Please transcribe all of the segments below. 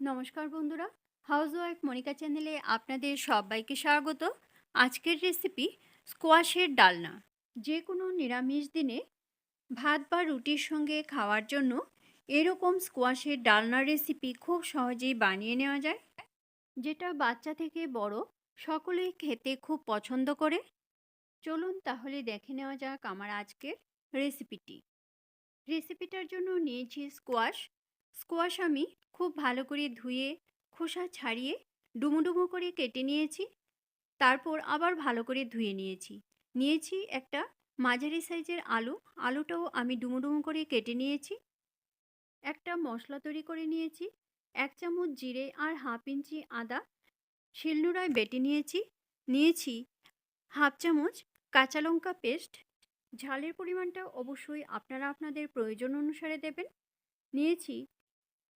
নমস্কার বন্ধুরা। House wife Monika চ্যানেলে আপনাদের সবাইকে স্বাগত। আজকের রেসিপি স্কোয়াশের ডালনা। যে কোনো নিরামিষ দিনে ভাত বা রুটির সঙ্গে খাওয়ার জন্য এরকম স্কোয়াশের ডালনার রেসিপি খুব সহজেই বানিয়ে নেওয়া যায়। যেটা বাচ্চা থেকে বড় সকলেই খেতে খুব পছন্দ করে। চলুন তাহলে দেখে নেওয়া যাক আমার আজকের রেসিপিটি রেসিপিটার জন্য নিয়েছি স্কোয়াশ স্কোয়াশ আমি খুব ভালো করে ধুয়ে, খোসা ছাড়িয়ে ডুমো ডুমো করে কেটে নিয়েছি। তারপর আবার ভালো করে ধুয়ে নিয়েছি। নিয়েছি একটা মাঝারি সাইজের আলু। আলুটাও আমি ডুমো ডুমো করে কেটে নিয়েছি। একটা মশলা তৈরি করে নিয়েছি। এক চামচ জিরে আর হাফ ইঞ্চি আদা শিলনোড়ায় বেটে নিয়েছি। নিয়েছি হাফ চামচ কাঁচা লঙ্কা পেস্ট। ঝালের পরিমাণটা অবশ্যই আপনারা আপনাদের প্রয়োজন অনুসারে দেবেন। নিয়েছি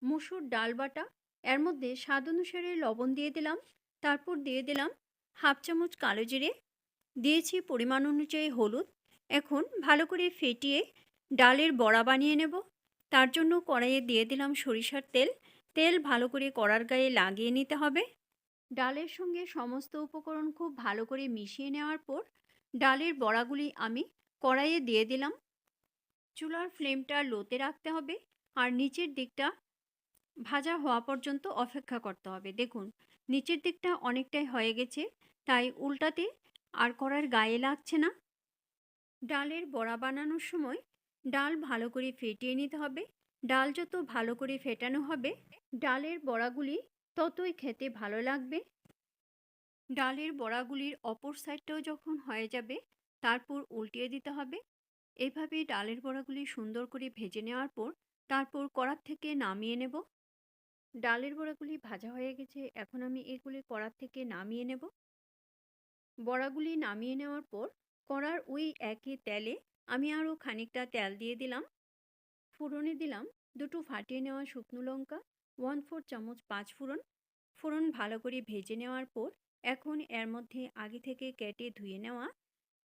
মুসুর ডাল বাটা, এর মধ্যে স্বাদ অনুসারে লবণ দিয়ে দিলাম, তারপর দিয়ে দিলাম হাফ চামচ কালো জিরে, দিয়েছি পরিমাণ অনুযায়ী হলুদ, এখন ভালো করে ফেটিয়ে ডালের বড়া বানিয়ে নেব, তার জন্য কড়াইয়ে দিয়ে দিলাম সরিষার তেল তেল ভালো করে কড়ার গায়ে লাগিয়ে নিতে হবে, ডালের সঙ্গে সমস্ত উপকরণ খুব ভালো করে মিশিয়ে নেওয়ার পর ডালের বড়াগুলি আমি কড়াইয়ে দিয়ে দিলাম, চুলার ফ্লেমটা লোতে রাখতে হবে, আর নিচের দিকটা ভাজা হওয়া পর্যন্ত অপেক্ষা করতে হবে। দেখুন, নিচের দিকটা অনেকটাই হয়ে গেছে, তাই উল্টাতে আর করার গায়ে লাগছে না। ডালের বড়া বানানোর সময় ডাল ভালো করে ফেটিয়ে নিতে হবে। ডাল যত ভালো করে ফেটানো হবে, ডালের বড়াগুলি ততই খেতে ভালো লাগবে। ডালের বড়াগুলির অপর সাইডটাও যখন হয়ে যাবে, তারপর উল্টিয়ে দিতে হবে। এভাবে ডালের বড়াগুলি সুন্দর করে ভেজে নেওয়ার পর, তারপর কড়ার থেকে নামিয়ে নেব। ডালের বড়াগুলি ভাজা হয়ে গেছে, এখন আমি এগুলি কড়ার থেকে নামিয়ে নেব। বড়াগুলি নামিয়ে নেওয়ার পর কড়ার ওই একই তেলে আমি আরও খানিকটা তেল দিয়ে দিলাম। ফোড়নে দিলাম দুটো ফাটিয়ে নেওয়া শুকনো লঙ্কা ওয়ান ফোর চামচ পাঁচ ফোড়ন। ফোড়ন ভালো করে ভেজে নেওয়ার পর এখন এর মধ্যে আগে থেকে কেটে ধুয়ে নেওয়া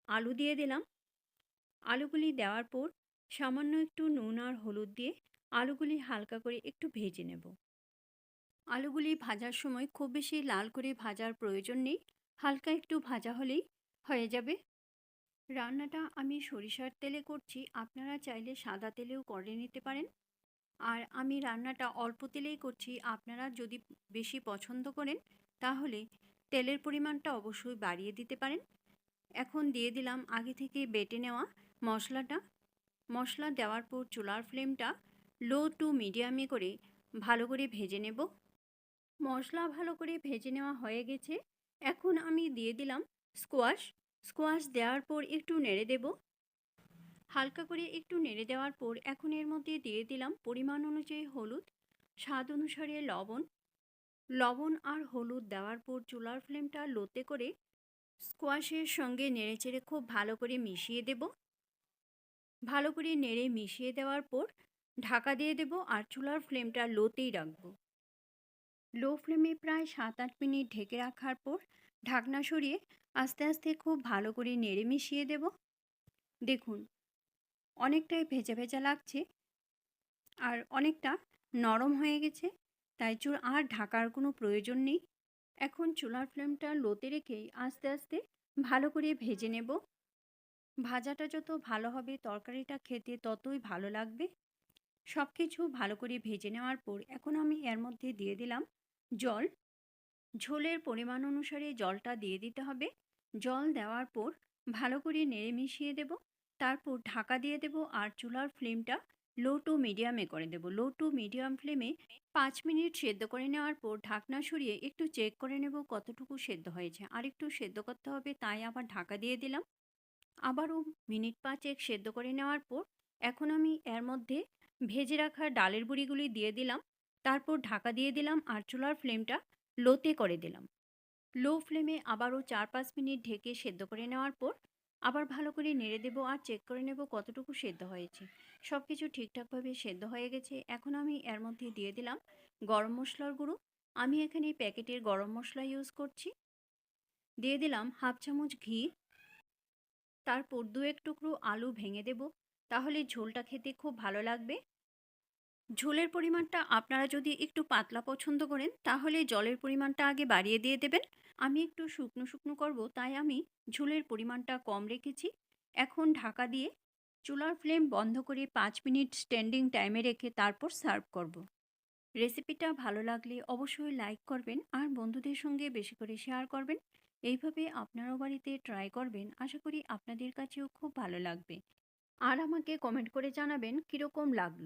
আলু দিয়ে দিলাম। আলুগুলি দেওয়ার পর সামান্য একটু নুন আর হলুদ দিয়ে আলুগুলি হালকা করে একটু ভেজে নেব। আলুগুলি ভাজার সময় খুব বেশি লাল করে ভাজার প্রয়োজন নেই, হালকা একটু ভাজা হলেই হয়ে যাবে। রান্নাটা আমি সরিষার তেলে করছি, আপনারা চাইলে সাদা তেলেও করে নিতে পারেন। আর আমি রান্নাটা অল্প তেলেই করছি, আপনারা যদি বেশি পছন্দ করেন, তাহলে তেলের পরিমাণটা অবশ্যই বাড়িয়ে দিতে পারেন। এখন দিয়ে দিলাম আগে থেকে বেটে নেওয়া মশলাটা। মশলা দেওয়ার পর চুলার ফ্লেমটা লো টু মিডিয়ামে করে ভালো করে ভেজে নেব। মশলা ভালো করে ভেজে নেওয়া হয়ে গেছে। এখন আমি দিয়ে দিলাম স্কোয়াশ। স্কোয়াশ দেওয়ার পর একটু নেড়ে দেব। হালকা করে একটু নেড়ে দেওয়ার পর এখন এর মধ্যে দিয়ে দিলাম পরিমাণ অনুযায়ী হলুদ, স্বাদ অনুসারে লবণ। লবণ আর হলুদ দেওয়ার পর চুলার ফ্লেমটা লোতে করে স্কোয়াশের সঙ্গে নেড়েচেড়ে খুব ভালো করে মিশিয়ে দেব। ভালো করে নেড়ে মিশিয়ে দেওয়ার পর ঢাকা দিয়ে দেব আর চুলার ফ্লেমটা লোতেই রাখব। লো ফ্লেমে প্রায় সাত আট মিনিট ঢেকে রাখার পর ঢাকনা সরিয়ে আস্তে আস্তে খুব ভালো করে নেড়ে মিশিয়ে দেব। দেখুন, অনেকটাই ভেজা ভেজা লাগছে আর অনেকটা নরম হয়ে গেছে, তাই চুল আর ঢাকার কোনো প্রয়োজন নেই। এখন চুলার ফ্লেমটা লোতে রেখেই আস্তে আস্তে ভালো করে ভেজে নেব। ভাজাটা যত ভালো হবে তরকারিটা খেতে ততই ভালো লাগবে। সব কিছু ভালো করে ভেজে নেওয়ার পর এখন আমি এর মধ্যে দিয়ে দিলাম জল। ঝোলের পরিমাণ অনুসারে জলটা দিয়ে দিতে হবে। জল দেওয়ার পর ভালো করে নেড়ে মিশিয়ে দেব। তারপর ঢাকা দিয়ে দেব আর চুলার ফ্লেমটা লো টু মিডিয়ামে করে দেব। লো টু মিডিয়াম ফ্লেমে পাঁচ মিনিট সেদ্ধ করে নেওয়ার পর ঢাকনা সরিয়ে একটু চেক করে নেব কতটুকু সেদ্ধ হয়েছে। আর একটু সেদ্ধ করতে হবে তাই আবার ঢাকা দিয়ে দিলাম। আবারও মিনিট পাঁচেক সেদ্ধ করে নেওয়ার পর এখন আমি এর মধ্যে ভেজে রাখা ডালের বুড়িগুলি দিয়ে দিলাম। তারপর ঢাকা দিয়ে দিলাম আর চুলার ফ্লেমটা লোতে করে দিলাম। লো ফ্লেমে আবারও চার পাঁচ মিনিট ঢেকে সেদ্ধ করে নেওয়ার পর আবার ভালো করে নেড়ে দেবো আর চেক করে নেব কতটুকু সেদ্ধ হয়েছে। সব কিছু ঠিকঠাকভাবে সেদ্ধ হয়ে গেছে। এখন আমি এর মধ্যে দিয়ে দিলাম গরম মশলার গুঁড়ো। আমি এখানে প্যাকেটের গরম মশলা ইউজ করছি। দিয়ে দিলাম হাফ চামচ ঘি। তারপর দু এক টুকরো আলু ভেঙে দেব। তাহলে ঝোলটা খেতে খুব ভালো লাগবে। ঝোলের পরিমাণটা আপনারা যদি একটু পাতলা পছন্দ করেন, তাহলে জলের পরিমাণটা আগে বাড়িয়ে দিয়ে দেবেন। আমি একটু শুকনো শুকনো করব, তাই আমি ঝোলের পরিমাণটা কম রেখেছি। এখন ঢাকা দিয়ে চুলার ফ্লেম বন্ধ করে পাঁচ মিনিট স্ট্যান্ডিং টাইমে রেখে তারপর সার্ভ করব। রেসিপিটা ভালো লাগলে অবশ্যই লাইক করবেন আর বন্ধুদের সঙ্গে বেশি করে শেয়ার করবেন। এইভাবে আপনারাও বাড়িতে ট্রাই করবেন, আশা করি আপনাদের কাছেও খুব ভালো লাগবে। আর আমাকে কমেন্ট করে জানাবেন কীরকম লাগল।